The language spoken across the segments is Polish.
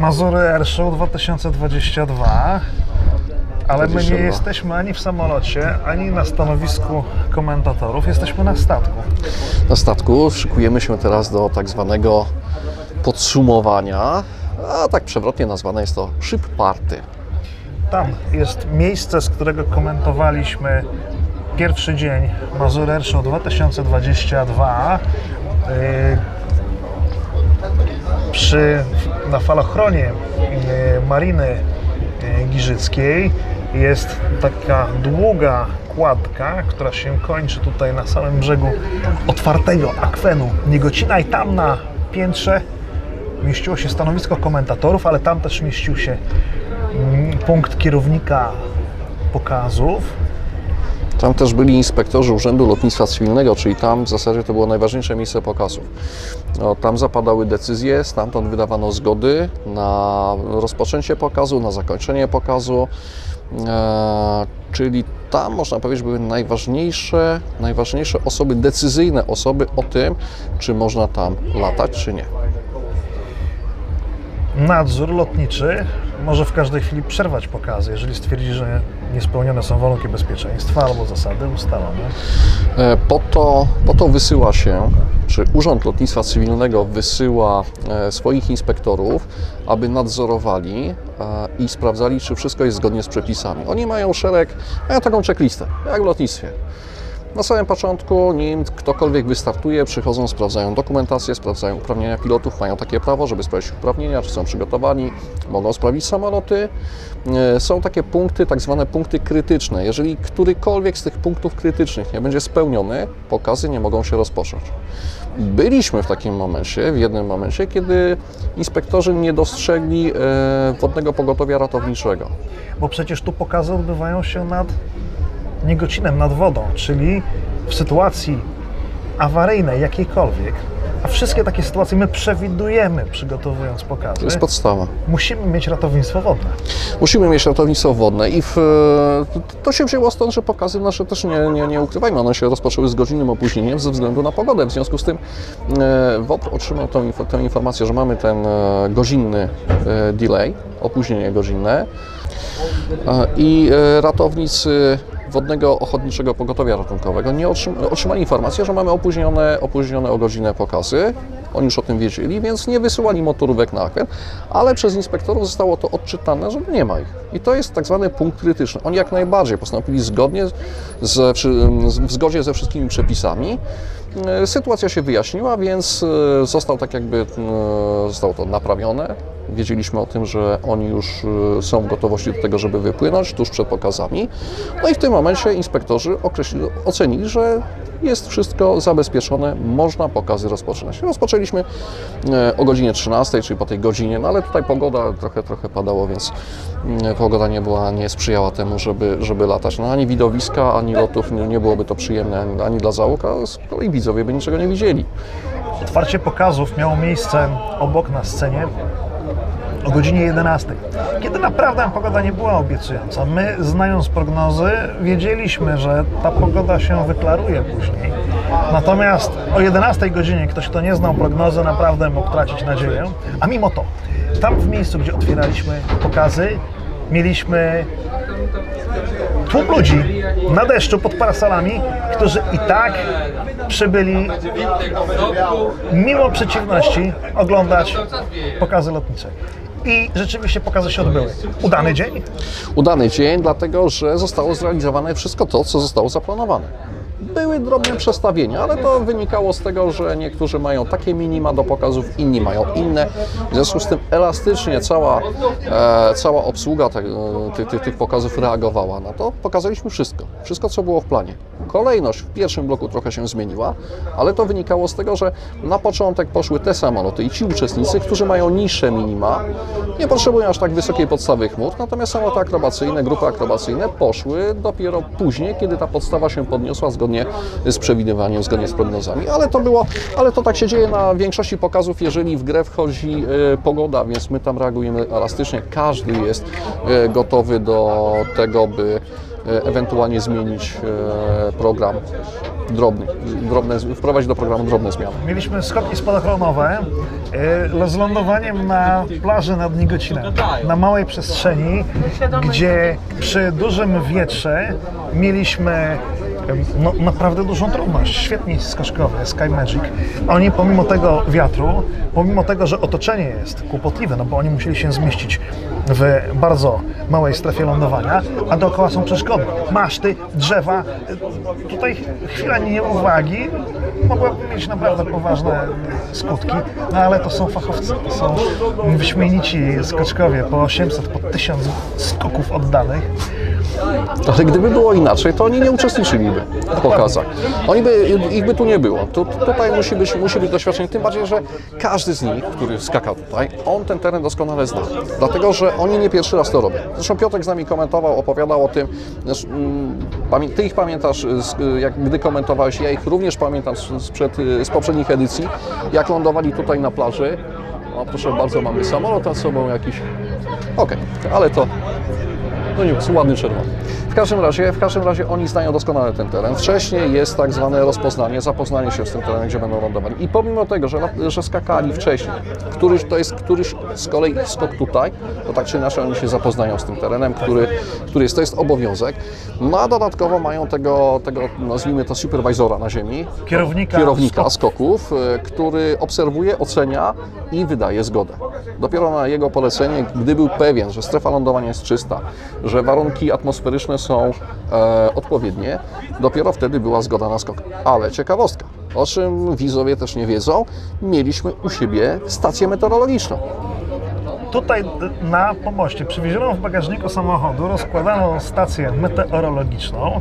Mazury Airshow 2022. Ale my nie 22. jesteśmy ani w samolocie, ani na stanowisku komentatorów. Jesteśmy na statku. Na statku szykujemy się teraz do tak zwanego podsumowania, a tak przewrotnie nazwane jest to ship party. Tam jest miejsce, z którego komentowaliśmy pierwszy dzień Mazury Airshow 2022. Przy, na falochronie yy, Mariny yy, Giżyckiej jest taka długa kładka, która się kończy tutaj na samym brzegu otwartego akwenu Niegocina i tam na piętrze mieściło się stanowisko komentatorów, ale tam też mieścił się mm, punkt kierownika pokazów. Tam też byli inspektorzy Urzędu Lotnictwa Cywilnego, czyli tam w zasadzie to było najważniejsze miejsce pokazów. No, tam zapadały decyzje, stamtąd wydawano zgody na rozpoczęcie pokazu, na zakończenie pokazu. E, czyli tam można powiedzieć były najważniejsze, najważniejsze osoby, decyzyjne osoby o tym, czy można tam latać, czy nie. Nadzór lotniczy może w każdej chwili przerwać pokazy, jeżeli stwierdzi, że niespełnione są warunki bezpieczeństwa albo zasady ustalone. E, Po to, po to wysyła się, czy Urząd Lotnictwa Cywilnego wysyła e, swoich inspektorów, aby nadzorowali e, i sprawdzali, czy wszystko jest zgodnie z przepisami. Oni mają szereg, mają taką checklistę, jak w lotnictwie. Na samym początku, nim ktokolwiek wystartuje, przychodzą, sprawdzają dokumentację, sprawdzają uprawnienia pilotów, mają takie prawo, żeby sprawdzić uprawnienia, czy są przygotowani, mogą sprawdzić samoloty. E, Są takie punkty, tak zwane punkty krytyczne. Jeżeli którykolwiek z tych punktów krytycznych nie będzie spełniony, pokazy nie mogą się rozpocząć. Byliśmy w takim momencie, w jednym momencie, kiedy inspektorzy nie dostrzegli e, wodnego pogotowia ratowniczego. Bo przecież tu pokazy odbywają się nad Niegocinem, nad wodą, czyli w sytuacji awaryjnej jakiejkolwiek, a wszystkie takie sytuacje my przewidujemy przygotowując pokazy, To jest podstawa. musimy mieć ratownictwo wodne. Musimy mieć ratownictwo wodne i w, to się wzięło stąd, że pokazy nasze też nie, nie, nie ukrywajmy, one się rozpoczęły z godzinnym opóźnieniem ze względu na pogodę. W związku z tym e, WOPR otrzymał info- tę informację, że mamy ten e, godzinny e, delay, opóźnienie godzinne E, i e, ratownicy Wodnego Ochotniczego Pogotowia Ratunkowego nie otrzym, otrzymali informację, że mamy opóźnione, opóźnione o godzinę pokazy. Oni już o tym wiedzieli, więc nie wysyłali motorówek na akwen, ale przez inspektorów zostało to odczytane, że nie ma ich. I to jest tak zwany punkt krytyczny. Oni jak najbardziej postąpili zgodnie wszy- w zgodzie ze wszystkimi przepisami. E, Sytuacja się wyjaśniła, więc e, został tak jakby e, zostało to naprawione. Wiedzieliśmy o tym, że oni już są w gotowości do tego, żeby wypłynąć tuż przed pokazami. No i w tym momencie inspektorzy określili, ocenili, że jest wszystko zabezpieczone, można pokazy rozpoczynać. Rozpoczęliśmy e, o godzinie 13, czyli po tej godzinie, no ale tutaj pogoda trochę, trochę padało, więc mm, pogoda nie była, nie sprzyjała temu, żeby, żeby latać. No ani widowiska, ani lotów nie, nie byłoby to przyjemne ani, ani dla załóg, a z kolei widzowie by niczego nie widzieli. Otwarcie pokazów miało miejsce obok na scenie o godzinie 11, kiedy naprawdę pogoda nie była obiecująca. My, znając prognozy, wiedzieliśmy, że ta pogoda się wyklaruje później. Natomiast o 11 godzinie ktoś, kto nie znał prognozy, naprawdę mógł tracić nadzieję. A mimo to, tam w miejscu, gdzie otwieraliśmy pokazy, mieliśmy tłum ludzi na deszczu pod parasolami, którzy i tak przybyli mimo przeciwności oglądać pokazy lotnicze. I rzeczywiście pokazy się odbyły. Udany dzień? Udany dzień, dlatego że zostało zrealizowane wszystko to, co zostało zaplanowane. Były drobne przestawienia, ale to wynikało z tego, że niektórzy mają takie minima do pokazów, inni mają inne. W związku z tym elastycznie cała, e, cała obsługa te, tych, tych, tych pokazów reagowała na to. Pokazaliśmy wszystko, wszystko co było w planie. Kolejność w pierwszym bloku trochę się zmieniła, ale to wynikało z tego, że na początek poszły te samoloty i ci uczestnicy, którzy mają niższe minima, nie potrzebują aż tak wysokiej podstawy chmur, natomiast samoloty akrobacyjne, grupy akrobacyjne poszły dopiero później, kiedy ta podstawa się podniosła zgodnie z przewidywaniem, zgodnie z prognozami. Ale to było, ale to tak się dzieje na większości pokazów, jeżeli w grę wchodzi e, pogoda, więc my tam reagujemy elastycznie. Każdy jest e, gotowy do tego, by e, ewentualnie zmienić program drobnych, drobne, wprowadzić do programu drobne zmiany. Mieliśmy skoki spadochronowe z lądowaniem na plaży nad Nigocinem, na małej przestrzeni, gdzie przy dużym wietrze mieliśmy no, naprawdę dużą trudność. Świetni skoczkowie, Sky Magic. Oni pomimo tego wiatru, pomimo tego, że otoczenie jest kłopotliwe, no bo oni musieli się zmieścić w bardzo małej strefie lądowania, a dookoła są przeszkody. Maszty, drzewa. Tutaj chwila nieuwagi mogłaby mieć naprawdę poważne skutki, no ale to są fachowcy, to są wyśmienici skoczkowie, po 800, po 1000 skoków oddanych. Ale gdyby było inaczej, to oni nie uczestniczyliby w pokazach. Oni by, ich by tu nie było. Tu, tutaj musi być, musi być doświadczenie, tym bardziej, że każdy z nich, który skakał tutaj, on ten teren doskonale zna. Dlatego, że oni nie pierwszy raz to robią. Zresztą Piotrek z nami komentował, opowiadał o tym. Mm, Ty ich pamiętasz, z- jak gdy komentowałeś, ja ich również pamiętam z- sprzed, z poprzednich edycji, jak lądowali tutaj na plaży. O, proszę bardzo, mamy samolot nad sobą jakiś. Okej, ale to no nie, ładny czerwony. W każdym razie, w każdym razie oni znają doskonale ten teren. Wcześniej jest tak zwane rozpoznanie, zapoznanie się z tym terenem, gdzie będą lądowali. I pomimo tego, że, że skakali wcześniej, któryś to jest któryś z kolei skok tutaj, to tak czy inaczej oni się zapoznają z tym terenem, który, który jest, to jest obowiązek. No a dodatkowo mają tego, tego nazwijmy to superwizora na ziemi, Kierownika, kierownika skoków, e, który obserwuje, ocenia i wydaje zgodę. Dopiero na jego polecenie, gdy był pewien, że strefa lądowania jest czysta, że warunki atmosferyczne są e, odpowiednie, dopiero wtedy była zgoda na skok. Ale ciekawostka, o czym widzowie też nie wiedzą, mieliśmy u siebie stację meteorologiczną. Tutaj na pomoście przywieziono w bagażniku samochodu rozkładaną stację meteorologiczną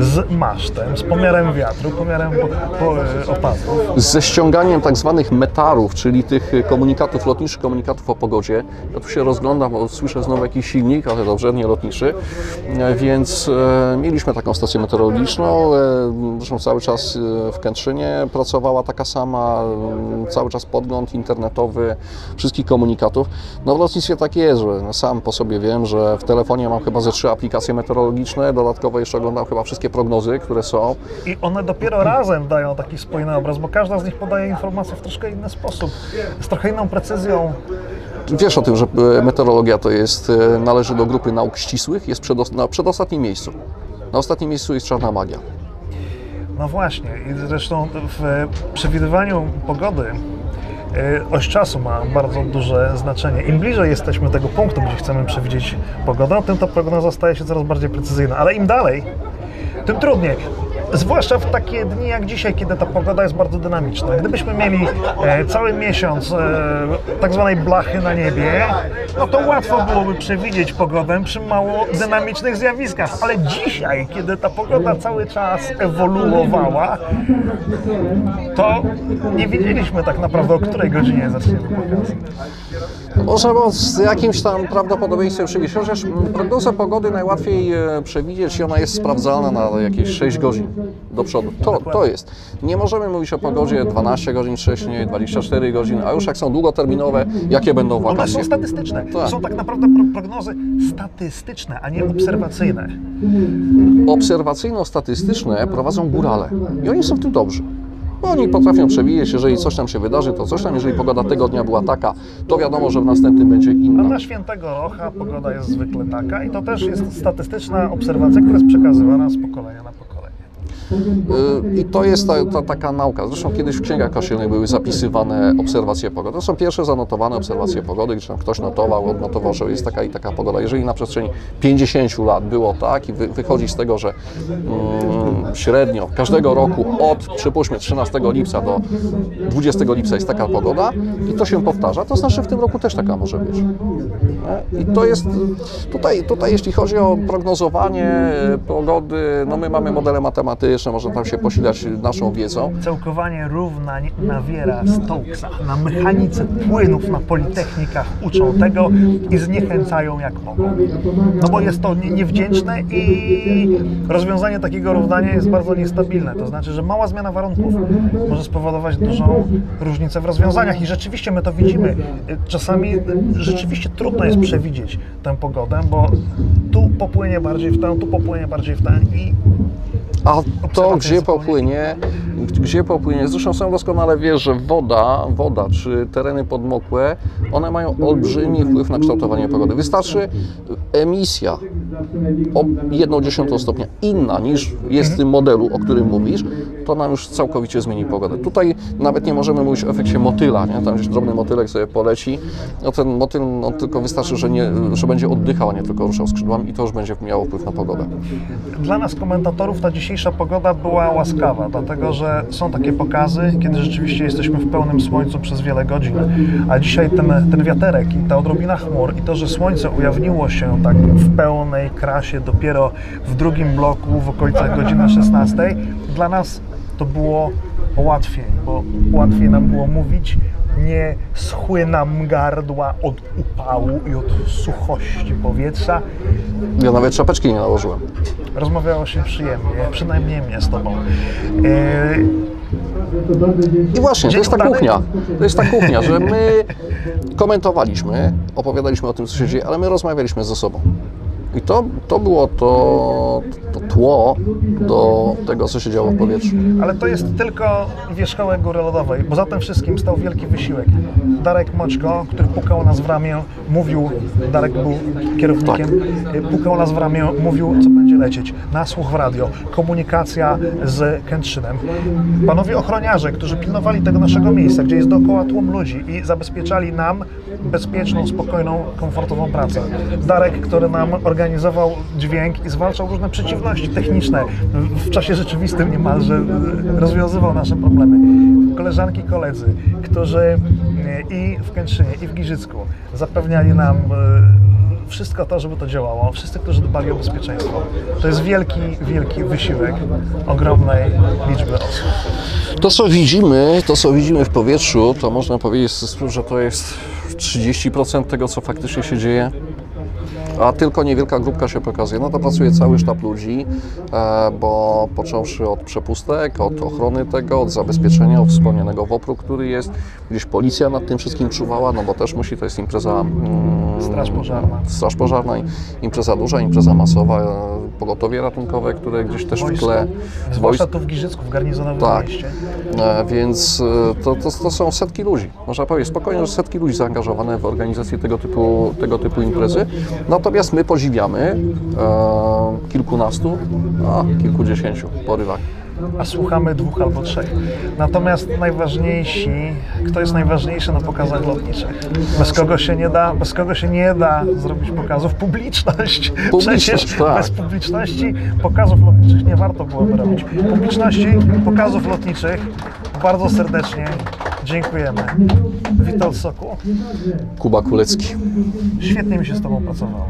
z masztem, z pomiarem wiatru, pomiarem po, po, opadów. ze ściąganiem tak zwanych metarów, czyli tych komunikatów lotniczych, komunikatów o pogodzie. Ja tu się rozglądam, bo słyszę znowu jakiś silnik, ale dobrze, nie lotniczy. E, Więc e, mieliśmy taką stację meteorologiczną. E, zresztą cały czas e, w Kętrzynie pracowała taka sama, e, cały czas podgląd internetowy wszystkich komunikatów. No w lotnictwie tak jest, że sam po sobie wiem, że w telefonie mam chyba ze trzy aplikacje meteorologiczne, dodatkowo jeszcze oglądam chyba wszystkie prognozy, które są. I one dopiero razem dają taki spójny obraz, bo każda z nich podaje informacje w troszkę inny sposób, z trochę inną precyzją. Wiesz o tym, że e, meteorologia to jest, e, należy do grupy nauk ścisłych, jest przedos- na przedostatnim miejscu. Na ostatnim miejscu jest czarna magia. No właśnie, i zresztą w przewidywaniu pogody y, oś czasu ma bardzo duże znaczenie. Im bliżej jesteśmy tego punktu, gdzie chcemy przewidzieć pogodę, tym ta prognoza staje się coraz bardziej precyzyjna. Ale im dalej, tym trudniej. Zwłaszcza w takie dni jak dzisiaj, kiedy ta pogoda jest bardzo dynamiczna. Gdybyśmy mieli e, cały miesiąc e, tak zwanej blachy na niebie, no to łatwo byłoby przewidzieć pogodę przy mało dynamicznych zjawiskach. Ale dzisiaj, kiedy ta pogoda cały czas ewoluowała, to nie wiedzieliśmy tak naprawdę, o której godzinie zaczniemy pokaz. Może bo z jakimś tam prawdopodobieństwem przewidzieć. Chociaż prognozę pogody najłatwiej e, przewidzieć i ona jest sprawdzalna na jakieś 6 godzin do przodu. To, to jest. Nie możemy mówić o pogodzie 12 godzin wcześniej, 24 godzin, a już jak są długoterminowe, jakie będą One wakacje. są statystyczne. To Tak. są tak naprawdę pro- prognozy statystyczne, a nie obserwacyjne. obserwacyjno-statystyczne prowadzą górale i oni są w tym dobrzy. Oni potrafią przewidzieć, jeżeli coś tam się wydarzy, to coś tam, jeżeli pogoda tego dnia była taka, to wiadomo, że w następnym będzie A inna. na świętego Rocha pogoda jest zwykle taka i to też jest statystyczna obserwacja, która jest przekazywana z pokolenia na pokolenie. Y, I to jest ta, ta, taka nauka. Zresztą kiedyś w księgach kościelnych były zapisywane obserwacje pogody. To są pierwsze zanotowane obserwacje pogody, gdzie tam ktoś notował, odnotował, że jest taka i taka pogoda. Jeżeli na przestrzeni 50 lat było tak i wy, wychodzi z tego, że mm, średnio każdego roku od przypuśćmy 13 lipca do 20 lipca jest taka pogoda i to się powtarza, to znaczy w tym roku też taka może być. I to jest tutaj, tutaj, jeśli chodzi o prognozowanie pogody, no my mamy modele matematyczne, można tam się posilać naszą wiedzą. Cełkowanie równań nawiera Stokesa. Na mechanice płynów na politechnikach uczą tego i zniechęcają jak mogą. No bo jest to nie- niewdzięczne i rozwiązanie takiego równania jest bardzo niestabilne. To znaczy, że mała zmiana warunków może spowodować dużą różnicę w rozwiązaniach i rzeczywiście my to widzimy. Czasami rzeczywiście trudno jest przewidzieć tę pogodę, bo tu popłynie bardziej w tę, tu popłynie bardziej w tę i A to gdzie popłynie, gdzie popłynie, zresztą sam doskonale wiesz, że woda, woda czy tereny podmokłe, one mają olbrzymi wpływ na kształtowanie pogody. Wystarczy emisja o 1 dziesiątą stopnia inna niż jest w tym modelu, o którym mówisz, to nam już całkowicie zmieni pogodę. Tutaj nawet nie możemy mówić o efekcie motyla, nie? tam gdzieś drobny motylek sobie poleci, no ten motyl no, tylko wystarczy, że, nie, że będzie oddychał, a nie tylko ruszał skrzydłami i to już będzie miało wpływ na pogodę. Dla nas komentatorów ta dzisiejsza pogoda była łaskawa, dlatego że są takie pokazy, kiedy rzeczywiście jesteśmy w pełnym słońcu przez wiele godzin, a dzisiaj ten, ten wiaterek i ta odrobina chmur i to, że słońce ujawniło się tak w pełnej krasie dopiero w drugim bloku w okolicach godziny 16, dla nas to było łatwiej, bo łatwiej nam było mówić, nie schły nam gardła od upału i od suchości powietrza, Ja nawet czapeczki nie nałożyłem. Rozmawiało się przyjemnie, przynajmniej mnie z Tobą. I właśnie, to Dzień jest ta udany. kuchnia. To jest ta kuchnia, że my komentowaliśmy, opowiadaliśmy o tym, co się dzieje, ale my rozmawialiśmy ze sobą. I to, to było to, to tło do tego, co się działo w powietrzu. Ale to jest tylko wierzchołek góry lodowej, bo za tym wszystkim stał wielki wysiłek. Darek Moćko, który pukał nas w ramię, mówił, Darek był kierownikiem, Tak. pukał nas w ramię, mówił, co będzie lecieć. Nasłuch w radio, komunikacja z Kętrzynem. Panowie ochroniarze, którzy pilnowali tego naszego miejsca, gdzie jest dookoła tłum ludzi i zabezpieczali nam bezpieczną, spokojną, komfortową pracę. Darek, który nam organizował dźwięk i zwalczał różne przeciwności techniczne, w czasie rzeczywistym niemalże e, rozwiązywał nasze problemy. Koleżanki, koledzy, którzy e, i w Kętrzynie, i w Giżycku zapewniali nam e, wszystko to, żeby to działało. Wszyscy, którzy dbali o bezpieczeństwo. To jest wielki, wielki wysiłek ogromnej liczby osób. To, co widzimy, to, co widzimy w powietrzu, to można powiedzieć, że to jest 30% tego, co faktycznie się dzieje. A tylko niewielka grupka się pokazuje. No to pracuje cały sztab ludzi, e, bo począwszy od przepustek, od ochrony tego, od zabezpieczenia, od wspomnianego WOPR-u, który jest, gdzieś policja nad tym wszystkim czuwała, no bo też musi, to jest impreza mm, Straż pożarna. Straż pożarna, impreza duża, impreza masowa, e, pogotowie ratunkowe, które gdzieś też w tle, Zwłaszcza tu w Giżycku, w garnizonowym Tak. mieście. E, Więc e, to, to, to są setki ludzi, można powiedzieć, spokojnie, że setki ludzi zaangażowane w organizację tego typu, tego typu imprezy. Natomiast my podziwiamy e, kilkunastu, a kilkudziesięciu porywach. A słuchamy dwóch albo trzech. Natomiast najważniejsi, kto jest najważniejszy na pokazach lotniczych? Bez kogo się nie da, bez kogo się nie da zrobić pokazów? Publiczność. Publiczność, Przecież tak. bez publiczności pokazów lotniczych nie warto byłoby robić. Publiczności pokazów lotniczych bardzo serdecznie dziękujemy. Witold Soku, Kuba Kulecki. świetnie mi się z Tobą pracowało.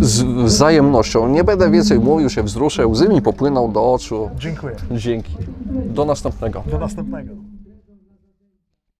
Z wzajemnością. Nie będę więcej mówił, się wzruszę, łzy mi popłyną do oczu. Dziękuję. Dzięki. Do następnego. Do następnego.